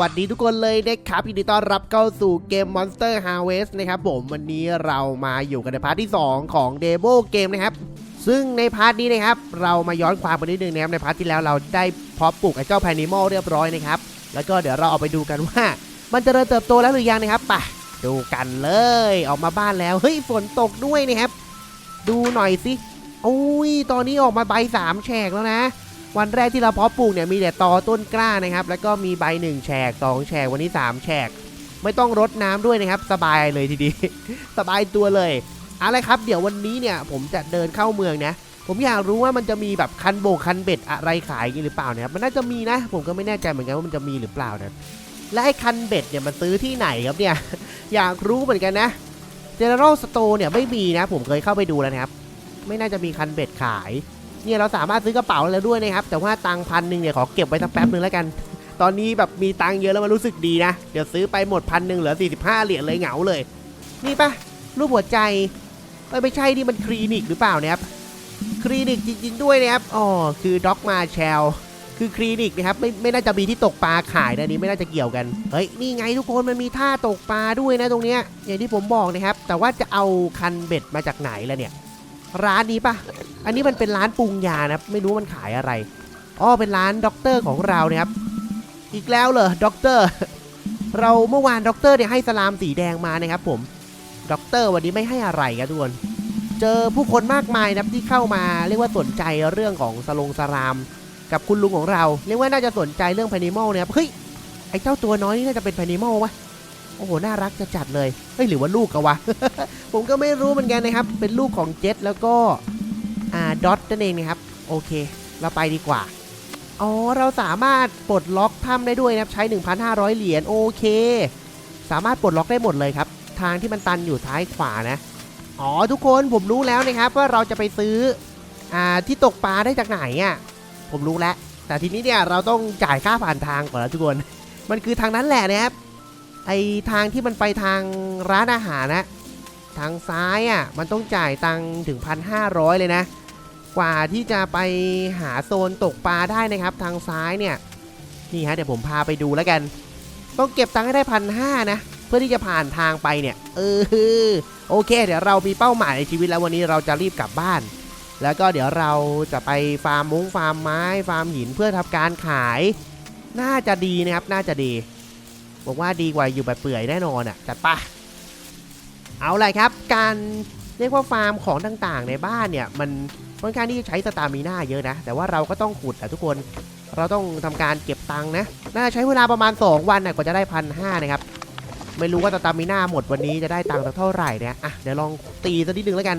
วัสดีทุกคนเลยนะครับยินดีต้อนรับเข้าสู่เกม Monster Harvest นะครับผมวันนี้เรามาอยู่กันในพาร์ทที่ 2 ของเดโ o เกมนะครับ ซึ่งในพาร์ทนี้นะครับ เรามาย้อนความกันนิดนึงนะครับในพาร์ทที่แล้วเราได้เพาะปลูกไอ้เจ้าแพนิมอลเรียบร้อยนะครับ แล้วก็เดี๋ยวเราเอาไปดูกันว่า มันเจะเริ่มเติบโตแล้วหรือยังนะครับไปดูกันเลยออกมาบ้านแล้วเฮ้ยฝนตกด้วยนะครับ ดูหน่อยสิโอ้ยตอนนี้ออกมาใบสามแฉกแล้วนะ วันแรกที่เราเพาะปลูกเนี่ยมีแต่ตอต้นกล้านะครับ แล้วก็มีใบหนึ่งแฉกสองแฉกวันนี้สามแฉกไม่ต้องรดน้ำด้วยนะครับ สบายเลยทีเดียวสบายตัวเลยอาละครับ เดี๋ยววันนี้เนี่ยผมจะเดินเข้าเมืองนะผมอยากรู้ว่ามันจะมีแบบคันโบกคันเบ็ดอะไรขายอย่างนี้หรือเปล่าเนี่ยมันน่าจะมีนะ ผมก็ไม่แน่ใจเหมือนกันว่ามันจะมีหรือเปล่านะและไอ้คันเบ็ดเนี่ยมันซื้อที่ไหนครับเนี่ยอยากรู้เหมือนกันนะ General Store เนี่ยไม่มีนะ ผมเคยเข้าไปดูแล้วนะครับ ไม่น่าจะมีคันเบ็ดขาย เนี่ยเราสามารถซื้อกระเป๋าแล้วด้วยนะครับ แต่ว่าตังค์พันหนึ่งเนี่ยขอเก็บไว้สักแป๊บหนึ่งแล้วกัน ตอนนี้แบบมีตังค์เยอะแล้วมันรู้สึกดีนะ เดี๋ยวซื้อไปหมดพันหนึ่งเหลือ 45 เหรียญเลยเหงาเลย นี่ปะรูปหัวใจเอ้ยไม่ใช่นี่มันคลินิกหรือเปล่านี่ยครับ คลินิกจริง ๆ ด้วยนะครับ อ๋อ คือด็อกมาแชลคือคลินิกนะครับไม่ไม่น่าจะมีที่ตกปลาขายนะนนี้ไม่น่าจะเกี่ยวกัน เฮ้ยนี่ไงทุกคนมันมีท่าตกปลาด้วยนะตรงเนี้ยอย่างที่ผมบอกนะครับ แต่ว่าจะเอาคันเบ็ดมาจากไหนล่ะเนี่ย ร้านนี้ปะอันนี้มันเป็นร้านปรุงยานะครับ ไม่รู้มันขายอะไร อ๋อ เป็นร้านด็อกเตอร์ของเราเนี่ยครับ อีกแล้วเหรอด็อกเตอร์ เราเมื่อวานด็อกเตอร์เนี่ยให้สลามสีแดงมานะครับ ผม ด็อกเตอร์วันนี้ไม่ให้อะไรครับทุกคน เจอผู้คนมากมายนะครับที่เข้ามาเรียกว่าสนใจเรื่องของสลงสลาม กับคุณลุงของเรา เรียกว่าน่าจะสนใจเรื่องพนิมอลนะครับ เฮ้ย ไอ้เจ้าตัวน้อยนี่น่าจะเป็นพนิมอลวะ โอ้โห น่ารักจะจัดเลยเฮ้ยหรือว่าลูกกันวะ ผมก็ไม่รู้เหมือนกันนะครับ เป็นลูกของเจ็ตแล้วก็ อ่าดอทนั่นเองนะครับ โอเค เราไปดีกว่า อ๋อ เราสามารถปลดล็อกถ้ำได้ด้วยนะครับ ใช้ 1,500 เหรียญ โอเค สามารถปลดล็อกได้หมดเลยครับ ทางที่มันตันอยู่ท้ายขวานะ อ๋อ ทุกคนผมรู้แล้วนะครับ ว่าเราจะไปซื้อ อ่า ที่ตกปลาได้จากไหนอะ ผมรู้แล้ว แต่ทีนี้เนี่ยเราต้องจ่ายค่าผ่านทางก่อนนะทุกคน มันคือทางนั้นแหละนะครับ ไอทางที่มันไปทางร้านอาหารนะทางซ้ายอะมันต้องจ่ายตังถึง 1,500 เลยนะ กว่าที่จะไปหาโซนตกปลาได้นะครับ ทางซ้ายเนี่ยนี่ฮะเดี๋ยวผมพาไปดูแล้วกัน ต้องเก็บตังค์ให้ได้พันห้านะ เพื่อที่จะผ่านทางไปเนี่ย เออโอเค เดี๋ยวเรามีเป้าหมายในชีวิตแล้ววันนี้เราจะรีบกลับบ้าน แล้วก็เดี๋ยวเราจะไปฟาร์มมุ้งฟาร์มไม้ ฟาร์มหินเพื่อทำการขาย น่าจะดีนะครับน่าจะดี บอกว่าดีกว่าอยู่แบบเปื่อยแน่นอนอะจัดปะเอาเลยครับ การเรียกว่าฟาร์มของต่างๆ ในบ้านเนี่ย มันค่อนข้างที่จะใช้สตามิน่าเยอะนะ แต่ว่าเราก็ต้องขุดอะทุกคนเราต้องทำการเก็บตังค์นะ น่าจะใช้เวลาประมาณ 2 วันน่ะกว่าจะได้พันห้านะครับ ไม่รู้ว่าสตามิน่าหมดวันนี้จะได้ตังค์สักเท่าไหร่เนี่ยอะเดี๋ยวลองตีสักนิดนึงแล้วกัน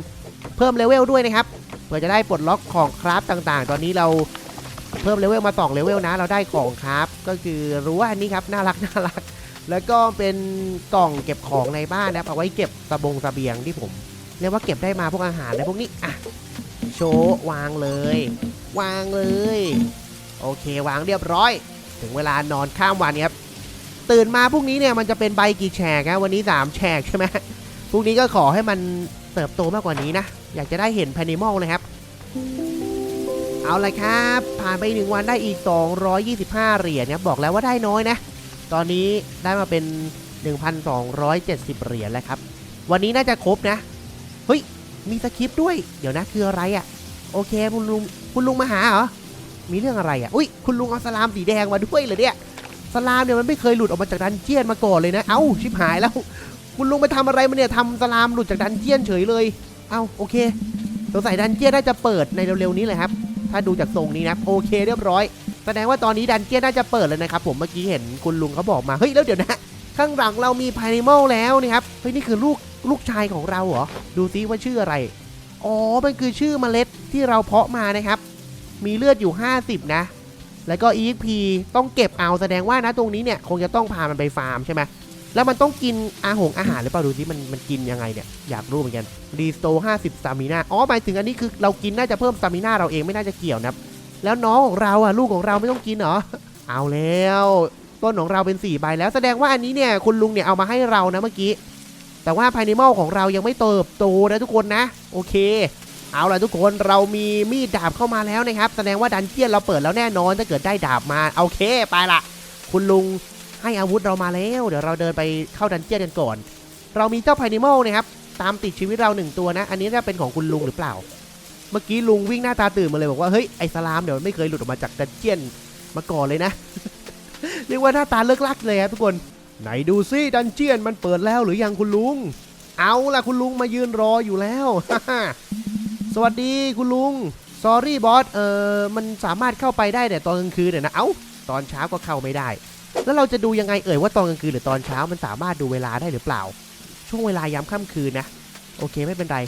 เพิ่มเลเวลด้วยนะครับ เพื่อจะได้ปลดล็อกของคราฟต่างๆ ตอนนี้เรา เพิ่มเลเวลมา2เลเวลนะ เราได้ของคราฟก็คือรู้ว่าอันนี้ครับน่ารักน่ารัก แล้วก็เป็นกล่องเก็บของในบ้านนะครับเอาไว้เก็บสบงเบียงที่ผมเรียกว่าเก็บได้มาพวกอาหารในพวกนี้อะโชว์วางเลย วางเลย โอเควางเรียบร้อย ถึงเวลานอนข้ามวันครับตื่นมาพรุ่งนี้เนี่ยมันจะเป็นใบกี่แฉกนะวันนี้3แฉกใช่ไหมพรุ่งนี้ก็ขอให้มันเติบโตมากกว่านี้นะ อยากจะได้เห็นแพนิมอลนะครับ เอาละครับ ผ่านไปหนึ่งวันได้อีก 225 เหรียญครับบอกแล้วว่าได้น้อยนะ ตอนนี้ได้มาเป็น 1,270 เหรียญแล้วครับ วันนี้น่าจะครบนะ เฮ้ย มีสคริปต์ด้วย เดี๋ยวนะคืออะไรอะ่ะ โอเคคุณลุงคุณลุงมาหาเหรอ มีเรื่องอะไรอะ่ะ อุ้ยคุณลุงเอาสลามสีแดงมาด้วยเหรอเนี่ย สลามเนี่ยมันไม่เคยหลุดออกมาจากดันเจียนมาก่อนเลยนะ เอ้าชิบหายแล้ว คุณลุงไปทำอะไรมาเนี่ยทำสลามหลุดจากดันเจียนเฉยเลย เอ้าโอเคสงสัยดันเจียนน่าจะเปิดในเร็วๆนี้เลยครับ ถ้าดูจากทรงนี้นะโอเคเรียบร้อย แสดงว่าตอนนี้ดันเจียนน่าจะเปิดแล้วนะครับผมเมื่อกี้เห็นคุณลุงเขาบอกมาเฮ้ยแล้วเดี๋ยวนะ ข้างหลังเรามีไพนิมอลแล้วนะครับเฮ้ยนี่คือลูกลูกชายของเราเหรอดูซิว่าชื่ออะไรอ๋อมันคือชื่อเมล็ดที่เราเพาะมานะครับ มีเลือดอยู่ 50 นะ แล้วก็ EXP ต้องเก็บเอาแสดงว่านะตรงนี้เนี่ยคงจะต้องพามันไปฟาร์มใช่ไหม แล้วมันต้องกินอาหงอาหารหรือเปล่าดูซิมันมันกินยังไงเนี่ยอยากรู้เหมือนกันรีสโต50สตามินาอ๋อหมายถึงอันนี้คือเรากินน่าจะเพิ่มสามินาเราเองไม่น่าจะเกี่ยวนะครับแล้วน้องของเราอะลูกของเราไม่ต้องกินเหรอเอาแล้วต้นของเราเป็น4ใบแล้วแสดงว่าอันนี้เนี่ยคุณลุงเนี่ยเอามาให้เรานะเมื่อกี้ แต่ว่าพานิมอลของเรายังไม่เติบโตนะทุกคนนะ โอเค เอาล่ะทุกคนเรามีมีดดาบเข้ามาแล้วนะครับ แสดงว่าดันเจียนเราเปิดแล้วแน่นอนถ้าเกิดได้ดาบมาโอเคไปละคุณลุง ให้อาวุธเรามาแล้ว เดี๋ยวเราเดินไปเข้าดันเจียนกันก่อน เรามีเจ้าไพนิมอลนะครับ ตามติดชีวิตเราหนึ่งตัวนะ อันนี้น่าเป็นของคุณลุงหรือเปล่า เมื่อกี้ลุงวิ่งหน้าตาตื่นมาเลยบอกว่า เฮ้ย ไอสลามเดี๋ยวไม่เคยหลุดออกมาจากดันเจียนมาก่อนเลยนะ เรียกว่าหน้าตาเลิกลักเลยครับทุกคน ไหนดูซิดันเจียนมันเปิดแล้วหรือยังคุณลุง เอาล่ะคุณลุงมายืนรออยู่แล้ว สวัสดีคุณลุง s อรี่บอส เออมันสามารถเข้าไปได้แต่ตอนกลางคืนเนี่ยนะ เอ้า ตอนเช้าก็เข้าไม่ได้ แล้วเราจะดูยังไงเอ่ยว่าตอนกลางคืนหรือตอนเช้ามันสามารถดูเวลาได้หรือเปล่า ช่วงเวลายามค่ำคืนนะ โอเคไม่เป็นไร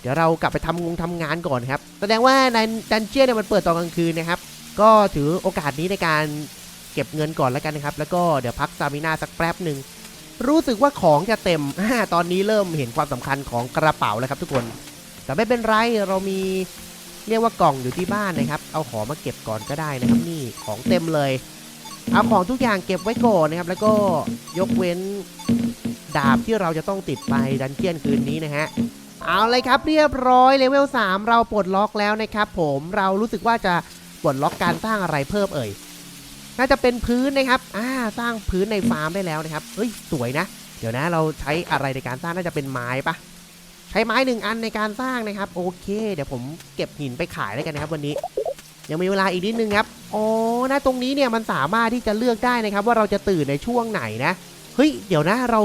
เดี๋ยวเรากลับไปทำงงทำงานก่อนครับ แสดงว่าในดันเจียนเนี่ยมันเปิดตอนกลางคืนนะครับ ก็ถือโอกาสนี้ในการเก็บเงินก่อนแล้วกันนะครับ แล้วก็เดี๋ยวพักซามินาสักแป๊บหนึ่งรู้สึกว่าของจะเต็ม ตอนนี้เริ่มเห็นความสำคัญของกระเป๋าแล้วครับทุกคน แต่ไม่เป็นไร เรามีเรียกว่ากล่องอยู่ที่บ้านนะครับ เอาของมาเก็บก่อนก็ได้นะครับ นี่ของเต็มเลย เอาของทุกอย่างเก็บไว้ก่อนนะครับ แล้วก็ยกเว้นดาบที่เราจะต้องติดไปดันเจียนคืนนี้นะฮะเอาเลยครับเรียบร้อยเลเวล3เราปลดล็อกแล้วนะครับผมเรารู้สึกว่าจะปลดล็อกการสร้างอะไรเพิ่มเอ่ยน่าจะเป็นพื้นนะครับอ่าสร้างพื้นในฟาร์มได้แล้วนะครับเฮ้ยสวยนะ เดี๋ยวนะเราใช้อะไรในการสร้างน่าจะเป็นไม้ปะใช้ไม้หนึ่งอันในการสร้างนะครับ โอเค เดี๋ยวผมเก็บหินไปขายแล้วกันนะครับวันนี้ ยังมีเวลาอีกนิดนึงครับอ๋อนะตรงนี้เนี่ยมันสามารถที่จะเลือกได้นะครับ ว่าเราจะตื่นในช่วงไหนนะเฮ้ยเดี๋ยวนะเรา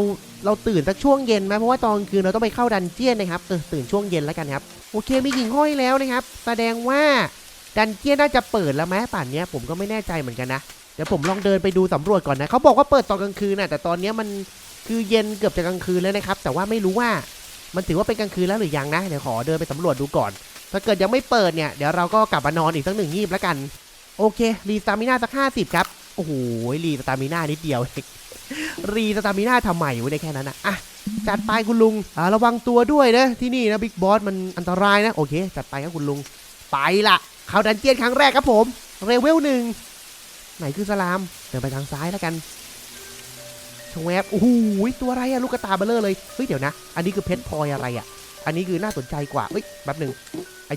เราตื่นสักช่วงเย็นไหมเพราะว่าตอนกลางคืนเราต้องไปเข้าดันเจียนนะครับเออตื่นช่วงเย็นแล้วกันครับโอเคมีหิ่งห้อยแล้วนะครับ แสดงว่าดันเจียนน่าจะเปิดแล้วไหมป่านเนี้ยผมก็ไม่แน่ใจเหมือนกันนะเดี๋ยวผมลองเดินไปดูสำรวจก่อนนะเขาบอกว่าเปิดตอนกลางคืนนะแต่ตอนนี้มันคือเย็นเกือบจะกลางคืนแล้วนะครับ แต่ว่าไม่รู้ว่ามันถือว่าเป็นกลางคืนแล้วหรือยังนะเดี๋ยวขอเดินไปสำรวจดูก่อน ถ้าเกิดยังไม่เปิดเนี่ย เดี๋ยวเราก็กลับมานอนอีกสักหนึ่งงีบแล้วกัน โอเค รีสตามิน่าสักห้าสิบครับ โอ้โห รีสตามิน่านิดเดียวรีสตามิน่าทำไมอยู่ในแค่นั้นนะอะจัดไปคุณลุงอ่าระวังตัวด้วยนะ ที่นี่นะบิ๊กบอสมันอันตรายนะ โอเค จัดไปครับคุณลุง ไปละเข้าดันเจียนครั้งแรกครับผม เรเวลหนึ่งไหนคือสลาม เดินไปทางซ้ายแล้วกันชงแวบโอ้โหตัวอะไรอะลูกกระตาเบลเลอร์เลย เฮ้ย เดี๋ยวนะ อันนี้คือเพชรพลอยอะไรอะอันนี้คือน่าสนใจกว่า เฮ้ย แป๊บหนึ่ง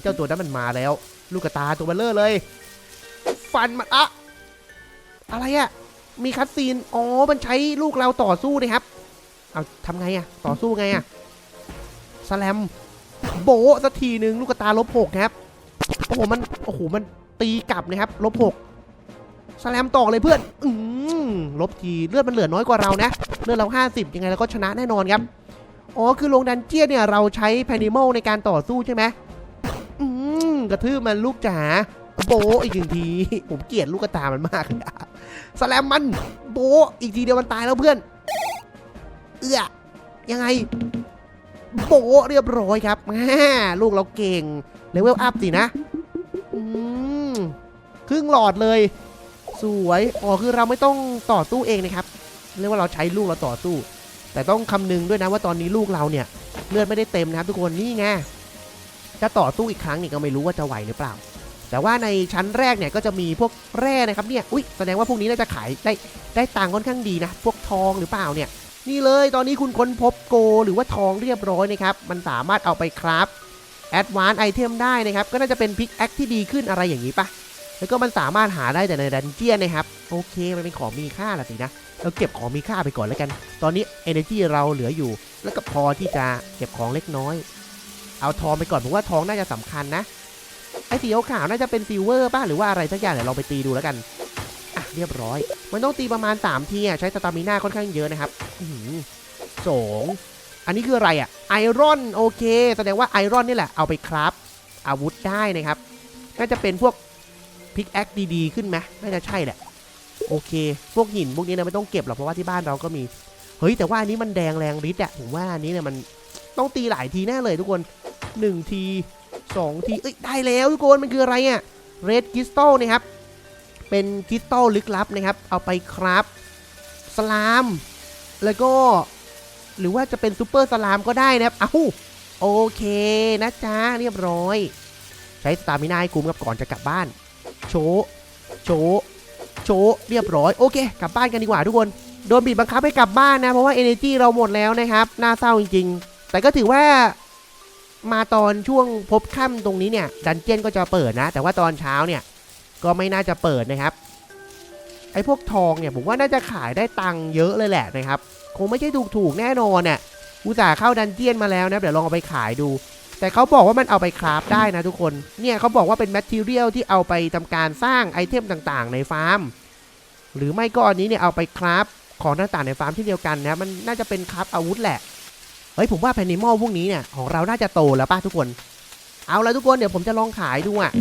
เจ้าตัวนั้นมันมาแล้ว ลูกกระตาตัวเบลเลอร์เลย ฟันมันอะอะไรอะมีคัตซีน อ๋อ มันใช้ลูกเราต่อสู้นะครับ เอาทำไงอะต่อสู้ไงอะสแลม โบสักทีหนึ่งลูกกระตาลบหกครับ โอ้โห มัน โอ้โห มันตีกลับนะครับ ลบหกสแลมต่อเลยเพื่อน อืมลบทีเลือดมันเหลือน้อยกว่าเรานะ เลือดเรา50ยังไงเราก็ชนะแน่นอนครับ อ๋อ คือลงดันเจี้ยนเนี่ยเราใช้แพนิมอลในการต่อสู้ใช่ไหม กระทืบมันลูกจ๋าโบอีกหนึ่งที ผมเกลียดลูกกระตามันมากเลยอะสแลมมันโบอีกทีเดียวมันตายแล้วเพื่อน เอื้อยังไง โบเรียบร้อยครับแหมลูกเราเก่งเลเวลอัพสินะครึ่งหลอดเลย สวยอ๋อคือเราไม่ต้องต่อสู้เองนะครับ เรียกว่าเราใช้ลูกเราต่อสู้ แต่ต้องคำนึงด้วยนะว่าตอนนี้ลูกเราเนี่ย เลือดไม่ได้เต็มนะครับทุกคนนี่ไง จะต่อสู้อีกครั้งนี่ก็ไม่รู้ว่าจะไหวหรือเปล่า แต่ว่าในชั้นแรกเนี่ยก็จะมีพวกแร่นะครับเนี่ยอุ้ยแสดงว่าพวกนี้น่าจะขายได้ได้ตังค์ค่อนข้างดีนะ พวกทองหรือเปล่าเนี่ยนี่เลยตอนนี้คุณค้นพบโก หรือว่าทองเรียบร้อยนะครับ มันสามารถเอาไปคราฟแอดวานไอเทมได้นะครับ ก็น่าจะเป็นพิกแอคที่ดีขึ้นอะไรอย่างนี้ปะแล้วก็มันสามารถหาได้แต่ในดันเจียนนะครับ โอเค มันเป็นของมีค่าละสินะ เราเก็บของมีค่าไปก่อนแล้วกัน ตอนนี้ Energy เราเหลืออยู่ แล้วก็พอที่จะเก็บของเล็กน้อย เอาทองไปก่อนผมว่าทองน่าจะสำคัญนะ ไอ้สีขาวน่าจะเป็นซิลเวอร์ป่ะหรือว่าอะไรสักอย่างเดี๋ยวเราไปตีดูแล้วกันอะเรียบร้อย มันต้องตีประมาณ3ทีอะใช้สตามิน่าค่อนข้างเยอะนะครับอื้อหือสองอันนี้คืออะไรอะไอรอนโอเค แสดงว่าไอรอนนี่แหละเอาไปคราฟอาวุธได้นะครับ น่าจะเป็นพวกพิกแอคดีๆขึ้นไหมน่าจะใช่แหละโอเค พวกหินพวกนี้นะไม่ต้องเก็บหรอกเพราะว่าที่บ้านเราก็มี เฮ้ยแต่ว่าอันนี้มันแดงแรงฤทธิ์อะผมว่าอันนี้เนี่ยมัน ต้องตีหลายทีแน่เลยทุกคน 1 ที 2 ที เอ้ยได้แล้วทุกคนมันคืออะไรอะเรดคริสตัลนะครับ เป็นคริสตัลลึกลับนะครับ เอาไปครับสลาม แล้วก็ หรือว่าจะเป็นซูเปอร์สลามก็ได้นะครับเอ้าโอเคนะจ๊ะเรียบร้อย ใช้สตามินาให้คุ้มกับก่อนจะกลับบ้าน โชว์โชว์โชว์เรียบร้อยโอเคกลับบ้านกันดีกว่าทุกคนโดนบีบบังคับให้กลับบ้านนะ เพราะว่า Energy เราหมดแล้วนะครับ น่าเศร้าจริงๆ แต่ก็ถือว่ามาตอนช่วงพบค่ำตรงนี้เนี่ยดันเจียนก็จะเปิดนะ แต่ว่าตอนเช้าเนี่ยก็ไม่น่าจะเปิดนะครับ ไอ้พวกทองเนี่ยผมว่าน่าจะขายได้ตังค์เยอะเลยแหละนะครับ คงไม่ใช่ถูกๆแน่นอนน่ะอุตส่าห์เข้าดันเจียนมาแล้วนะเดี๋ยวลองเอาไปขายดู แต่เขาบอกว่ามันเอาไปคราฟได้นะทุกคน เนี่ยเขาบอกว่าเป็นแมทเทียลที่เอาไปทำการสร้างไอเทมต่างๆ ในฟาร์ม หรือไม่ก็อันนี้เนี่ยเอาไปคราฟของต่างๆในฟาร์มที่เดียวกันนะมันน่าจะเป็นคราฟอาวุธแหละ เฮ้ยผมว่าแพนิมอลพวกนี้เนี่ยของเราน่าจะโตแล้วป่ะทุกคน เอาละทุกคนเดี๋ยวผมจะลองขายดูอะ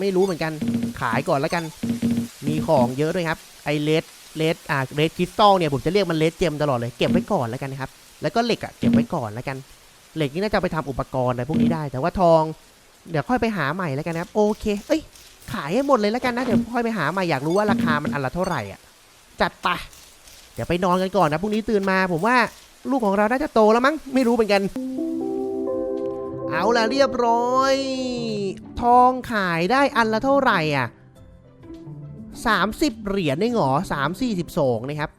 ไม่รู้เหมือนกันขายก่อนแล้วกัน มีของเยอะด้วยครับ ไอเลดเลดอ่าเลดคริสตัลเนี่ยผมจะเรียกมันเลดเจมตลอดเลยเก็บไว้ก่อนแล้วกันนะครับ แล้วก็เหล็กอะเก็บไว้ก่อนแล้วกัน เหล็กนี่น่าจะไปทำอุปกรณ์อะไรพวกนี้ได้ แต่ว่าทอง เดี๋ยวค่อยไปหาใหม่แล้วกันนะครับ โอเค เอ้ย ขายให้หมดเลยแล้วกันนะเดี๋ยวค่อยไปหาใหม่อยากรู้ว่าราคามันอันละเท่าไหร่อะจัดไปเดี๋ยวไปนอนกันก่อนนะพรุ่งนี้ตื่นมาผมว่า ลูกของเราน่าจะโตแล้วมั้งไม่รู้เหมือนกัน เอาละเรียบร้อย ทองขายได้อันละเท่าไหร่อะ30 เหรียญได้หรอ3 4 2นะครับ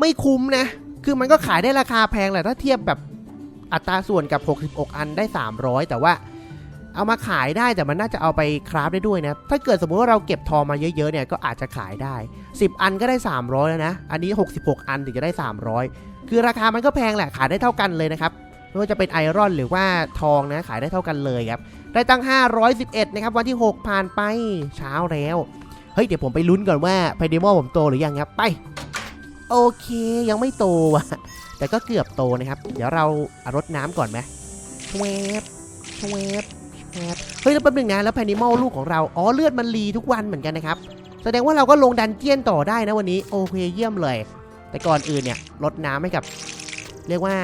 ไม่คุ้มนะ คือมันก็ขายได้ราคาแพงแหละถ้าเทียบแบบอัตราส่วนกับ 66 อันได้ 300 แต่ว่าเอามาขายได้แต่มันน่าจะเอาไปคราฟได้ด้วยนะ ถ้าเกิดสมมุติว่าเราเก็บทองมาเยอะๆเนี่ยก็อาจจะขายได้ 10 อันก็ได้ 300 แล้วนะ อันนี้ 66 อันถึงจะได้ 300 คือราคามันก็แพงแหละขายได้เท่ากันเลยนะครับไม่ว่าจะเป็นไอรอนหรือว่าทองนะขายได้เท่ากันเลยครับได้ตั้ง 511 นะครับ วันที่ 6 ผ่านไปเช้าแล้ว เฮ้ย เดี๋ยวผมไปลุ้นก่อนว่าไพเดมอลผมโตหรือยังครับไป โอเคยังไม่โตว่ะ แต่ก็เกือบโตนะครับ เดี๋ยวเราเอารดน้ำก่อนไหมชเวบชเวบชเวบเฮ้ย แล้วแป๊บนึงนะ แล้วแพนิมอลลูกของเรา อ๋อ เลือดมันรีทุกวันเหมือนกันนะครับ แสดงว่าเราก็ลงดันเจียนต่อได้นะวันนี้ โอเคเยี่ยมเลย แต่ก่อนอื่นเนี่ยรดน้ำให้กับ เรียกว่า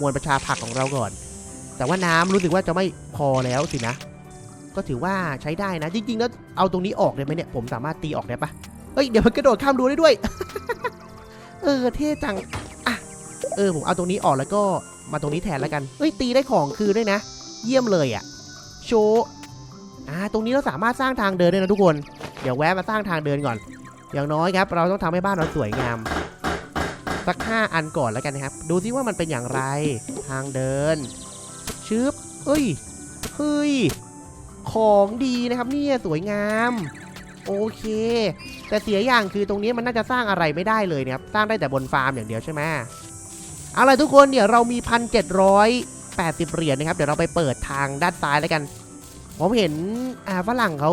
มวลประชาผักของเราก่อน แต่ว่าน้ำรู้สึกว่าจะไม่พอแล้วสินะ ก็ถือว่าใช้ได้นะ จริง ๆ แล้วเอาตรงนี้ออกได้ไหมเนี่ย ผมสามารถตีออกได้ปะเฮ้ย เดี๋ยวมันกระโดดข้ามรั้วได้ด้วย เออ เท่จัง อะ เออ ผมเอาตรงนี้ออกแล้วก็มาตรงนี้แทนแล้วกันเฮ้ย ตีได้ของคืนด้วยนะ เยี่ยมเลยอะ่ะ โชว์อ่า ตรงนี้เราสามารถสร้างทางเดินได้นะทุกคน เดี๋ยวแวะมาสร้างทางเดินก่อน อย่างน้อยครับ เราต้องทำให้บ้านเราสวยงาม สักห้าอันก่อนแล้วกันนะครับ ดูซิว่ามันเป็นอย่างไรทางเดิน ชึบ เอ้ย เฮ้ย ของดีนะครับเนี่ยสวยงาม โอเค แต่เสียอย่างคือตรงนี้มันน่าจะสร้างอะไรไม่ได้เลยนะครับ สร้างได้แต่บนฟาร์มอย่างเดียวใช่ไหมเอาล่ะทุกคนเดี๋ยวเรามี 1,780 เหรียญนะครับ เดี๋ยวเราไปเปิดทางด้านซ้ายแล้วกัน ผมเห็นฝรั่งเขา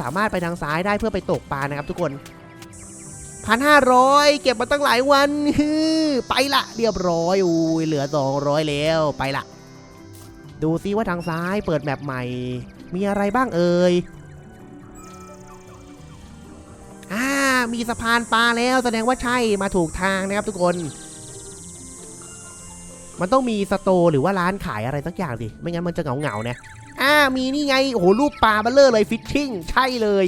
สามารถไปทางซ้ายได้เพื่อไปตกปลานะครับทุกคน 1,500เก็บมาตั้งหลายวันฮือไปละเรียบร้อยอุ้ยเหลือ200แล้วไปละ ดูซิว่าทางซ้ายเปิดแมปใหม่ มีอะไรบ้างเอ่ยอ่ามีสะพานปลาแล้วแสดงว่าใช่มาถูกทางนะครับทุกคน มันต้องมีสโตร์หรือว่าร้านขายอะไรสักอย่างดิไม่งั้นมันจะเหงาเหงาๆนะอ่ามีนี่ไงโอ้โหรูปปลาเบลเลอร์เลยฟิชชิ่งใช่เลย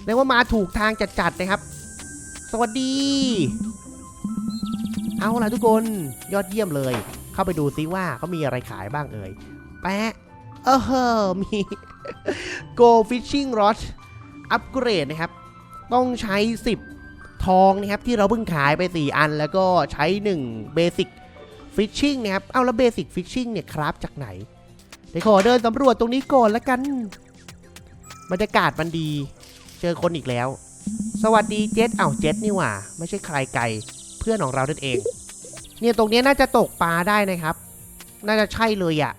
แสดงว่ามาถูกทางจัดๆนะครับ วัสดี เอาล่ะทุกคนยอดเยี่ยมเลย เข้าไปดูซิว่าเขามีอะไรขายบ้างเอ่ย แปะเออเฮอมี Go Fishing Rod อัปเกรดนะครับ ต้องใช้ 10 ทองนะครับ ที่เราเพิ่งขายไป 4 อัน แล้วก็ใช้ 1 Basic Fishing นะครับ เอาแล้ว Basic Fishing เนี่ยครับจากไหน เดี๋ยวขอเดินสำรวจตรงนี้ก่อนละกันบรรยากาศมันดี เจอคนอีกแล้ว สวัสดีเจษเอ้าเจษนี่หว่า ไม่ใช่ใครไกลเพื่อนของเรานั่นเอง เนี่ยตรงนี้น่าจะตกปลาได้นะครับ น่าจะใช่เลยอะ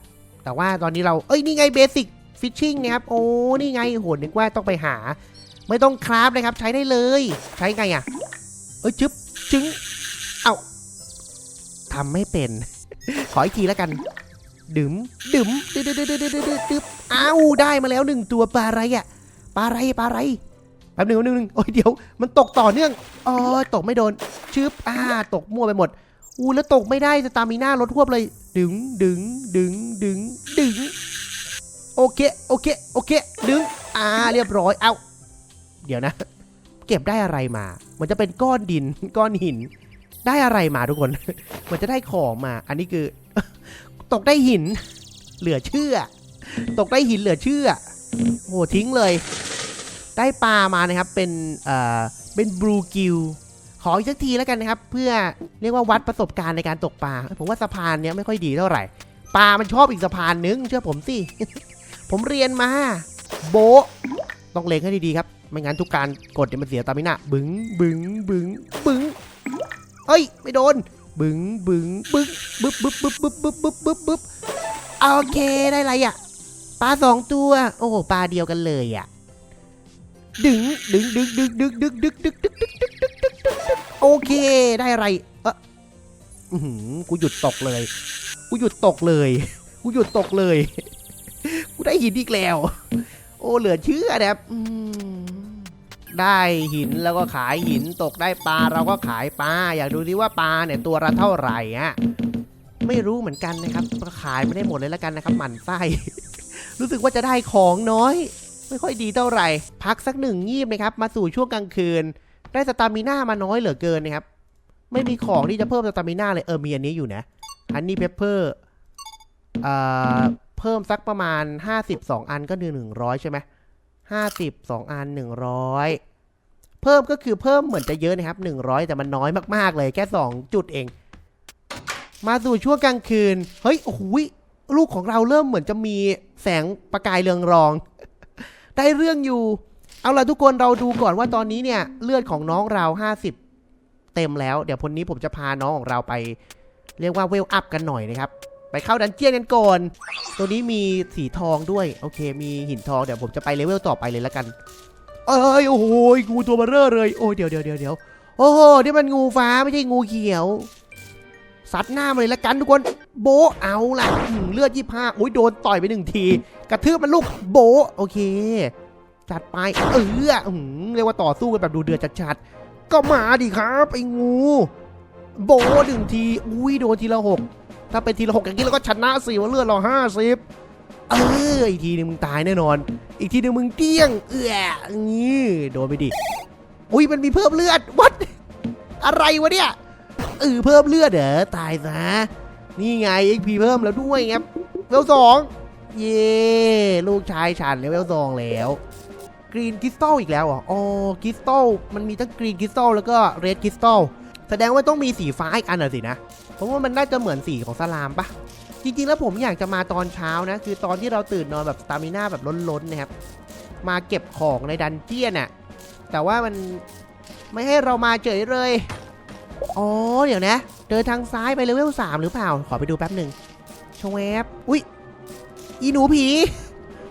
แต่ว่าตอนนี้เราเอ้ยนี่ไงเบสิกฟิชชิ่งนะครับ โอ้นี่ไงโหนึกว่าต้องไปหา ไม่ต้องคราฟนะครับ ใช้ได้เลย ใช้ไงอะเอ้ยจึ๊บจึ้งเอาทำไม่เป็น ขออีกทีแล้วกันดึมดึมดึดดึดดึดดึดดึดดึดดึดอ้าวได้มาแล้วหนึ่งตัวปลาอะไรอะปลาอะไรปลาอะไร แป๊บหนึ่งแป๊บหนึ่งแป๊บหนึ่งโอ้ยเดี๋ยวมันตกต่อเนื่องอ๋อตกไม่โดนชึบอ่าตกมั่วไปหมดอู้แล้วตกไม่ได้สตามิน่าลดทวบเลย ดึงดึงดึงดึงดึงโอเคโอเคโอเค ดึงอ่าเรียบร้อยเอาเดี๋ยวนะ เก็บได้อะไรมา มันจะเป็นก้อนดินก้อนหิน ได้อะไรมาทุกคน มันจะได้ของมา อันนี้คือ ตกได้หิน เหลือเชื่อ ตกได้หินเหลือเชื่อโอ้ทิ้งเลย ได้ปลามานะครับเป็นเอ่อเป็นบลูกิลขออีกสักทีแล้วกันนะครับ เพื่อเรียกว่าวัดประสบการณ์ในการตกปลาผมว่าสะพานเนี้ยไม่ค่อยดีเท่าไหร่ปลามันชอบอีกสะพานนึงเชื่อผมสิ ผมเรียนมา โบต้องเล็งให้ดีๆครับ ไม่งั้นทุกการกดเนี่ยมันเสียตามิน่าบึ้งบึ้งบึ้งบึ้งเอ้ย ไม่โดน บึ้งบึ้งบึ้งบึ๊บบึ๊บบึ๊บบึ๊บบึ๊บบึ๊บบึ๊บบึ๊บโอเคได้ไรอะปลาสองตัว โอ้โหปลาเดียวกันเลยอะ ดึงดึงดึงดึงดึงดึงดึงดึงดึงดึงดึงดึงดึงดึงดึงโอเค ได้อะไร เอออื้อหือกูหยุดตกเลย กูหยุดตกเลย กูหยุดตกเลย กูได้หินอีกแล้ว โอ้เหลือเชื่อนะครับได้หินแล้วก็ขายหินตกได้ปลาเราก็ขายปลาอยากดูดิว่าปลาเนี่ยตัวละเท่าไหร่อะไม่รู้เหมือนกันนะครับขายไม่ได้หมดเลยแล้วกันนะครับหมั่นไส้ รู้สึกว่าจะได้ของน้อย ไม่ค่อยดีเท่าไหร่ พักสักหนึ่งงีบนะครับ มาสู่ช่วงกลางคืน ได้สตามิน่ามาน้อยเหลือเกินนะครับ ไม่มีของที่จะเพิ่มสตามิน่าเลย เออ มีอันนี้อยู่นะฮันนี่เพปเปอร์เอ่อ เพิ่มสักประมาณ 52 อันก็คือ100ใช่ไหม52อัน100เพิ่มก็คือเพิ่มเหมือนจะเยอะนะครับ100แต่มันน้อยมากๆเลยแค่2จุดเอง มาสู่ช่วงกลางคืน เฮ้ย โอ้โหยลูกของเราเริ่มเหมือนจะมีแสงประกายเรืองรอง ได้เรื่องอยู่ เอาล่ะทุกคนเราดูก่อนว่าตอนนี้เนี่ยเลือดของน้องเรา 50 เต็มแล้ว เดี๋ยวพนนี้ผมจะพาน้องของเราไป เรียกว่าเวลอัพกันหน่อยนะครับ ไปเข้าดันเจียนกันก่อน ตัวนี้มีสีทองด้วย โอเค มีหินทอง เดี๋ยวผมจะไปเลเวลต่อไปเลยละกัน เอ้ย โอ้โหงูตัวเบลเลอร์เลย โอ้ยเดี๋ยวเดี๋ยวเดี๋ยวเดี๋ยวโอ้โหนี่มันงูฟ้าไม่ใช่งูเขียวซัดหน้ามาเลยละกันทุกคน โบเอาล่ะเลือดยี่ห้าโอ้ยโดนต่อยไปหนึ่งที กระทืบมันลูกโบโอเค จัดไปเออือเรียกว่าต่อสู้กันแบบดูเดือดจัดๆก็มาดิครับไอ้งู โบหนึ่งทีอุ้ยโดนทีละหกถ้าเป็นทีละหกอย่างนี้เราก็ชนะสิว่าเลือดเราห้าสิบเอออีกทีหนึงมึงตายแน่นอน อีกทีหนึงมึงเกี้ยง เอื้อนี่โดนไปดิอุ้ยมันมีเพิ่มเลือดวัดอะไรวะเนี่ยเออเพิ่มเลือดเหรอตายซะนี่ไง XP เพิ่มแล้วด้วยครับเลเวลสอง เย่ลูกชายฉันเลเวลสองแล้วกรีนคริสตัลอีกแล้วออ๋อคริสตัลมันมีทั้งกรีนคริสตัลแล้วก็เรดคริสตัลแสดงว่าต้องมีสีฟ้าอีกอันน่ะสินะเพราะว่ามันน่าจะเหมือนสีของสลามปะจริงๆแล้วผมอยากจะมาตอนเช้านะ คือตอนที่เราตื่นนอนแบบสตามิน่าแบบล้นๆนะครับมาเก็บของในดันเจียนน่ะแต่ว่ามันไม่ให้เรามาเฉยเลยอ๋อเดี๋ยวนะ เดินทางซ้ายไปเลเวล3หรือเปล่า ขอไปดูแป๊บหนึ่งชวแวบอุ้ย อีหนูผี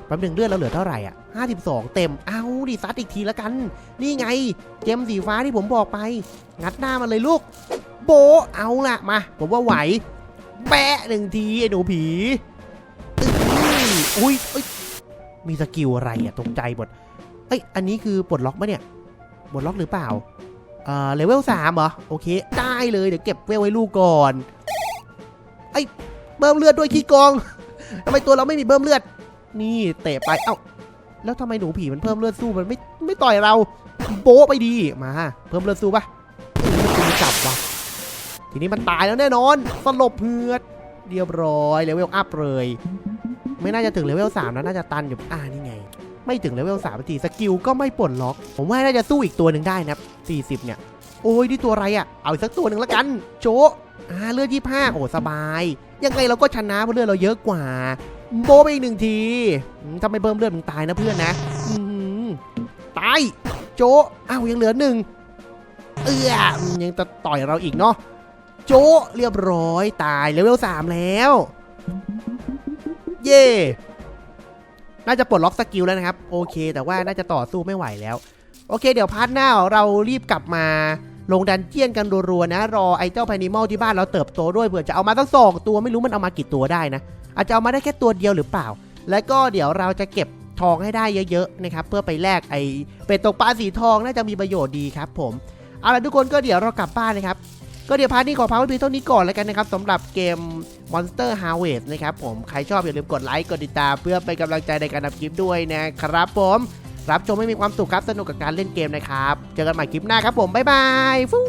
แป๊บหนึ่งเลือดเราเหลือเท่าไหร่อะ52 เต็ม เอาดิซัดอีกทีละกัน นี่ไง เจมสีฟ้าที่ผมบอกไป งัดหน้ามันเลยลูก โบ เอาละมา ผมว่าไหว แปะหนึ่งทีไอ้หนูผีอื้ออุ้ยยมีสกิลอะไรอะตกใจหมด เอ้ย อันนี้คือปลดล็อกปะเนี่ย ปลดล็อกหรือเปล่า เอ่อ เลเวลสามเหรอ โอเค ได้เลย เดี๋ยวเก็บเวลไว้ลูกก่อน ไอ้ยเบิ่มเลือดด้วยขี้กอง ทำไมตัวเราไม่มีเบิ่มเลือด นี่เตะไป เอ้า แล้วทำไมหนูผีมันเพิ่มเลือดสู้มันไม่ไม่ต่อยเราโป๊ะไปดี มา เพิ่มเลือดสู้ปะมันจับวะทีนี้มันตายแล้วแน่นอน สลบเพื่อดเรียบร้อยเลเวลอัพเลย ไม่น่าจะถึงเลเวล3แล้วน่าจะตันอยู่ อ่านี่ไง ไม่ถึงเลเวล3ทีสกิลก็ไม่ปลดล็อก ผมว่าน่าจะสู้อีกตัวหนึ่งได้นะครับ40 เนี่ย โอ้ยนี่ตัวอะไรอะ่ะ เอาอีกสักตัวหนึ่งแล้วกัน โจะ อ่าเลือด25โอ้สบาย ยังไงเราก็ชนะเพราะเลือดเราเยอะกว่า โบไปอีกหนึ่งทีอืมถ้าไม่เพิ่มเลือดมึงตายนะเพื่อนนะตายโจอ้าวยังเหลือหนึ่งเอื้อยังจะต่อยเราอีกเนาะโจเรียบร้อยตายเลเวล3แล้ว เย่น่าจะปลดล็อกสกิลแล้วนะครับ โอเค แต่ว่าน่าจะต่อสู้ไม่ไหวแล้ว โอเค เดี๋ยวพาร์ทหน้าเรารีบกลับมา ลงดันเจียนกันรัวๆนะ รอไอเจ้าแพนิมอลที่บ้านเราเติบโตด้วยเผื่อจะเอามาตั้งสองตัวไม่รู้มันเอามากี่ตัวได้นะ อาจจะเอามาได้แค่ตัวเดียวหรือเปล่า แล้วก็เดี๋ยวเราจะเก็บทองให้ได้เยอะๆนะครับเพื่อไปแลกไอเป็ดตกปลาสีทองน่าจะมีประโยชน์ดีครับผมเอาละทุกคนก็เดี๋ยวเรากลับบ้านนะครับก็เดี๋ยวพาร์ทนี้ขอพักไว้เพียงเท่านี้ก่อนแล้วกันนะครับสำหรับเกม Monster Harvest นะครับผมใครชอบอย่าลืมกดไลค์กดติดตามเพื่อเป็นกำลังใจในการทำคลิปด้วยนะครับผม รับชมให้มีความสุขครับสนุกกับการเล่นเกมนะครับ เจอกันใหม่คลิปหน้าครับผม บ๊ายบายฟู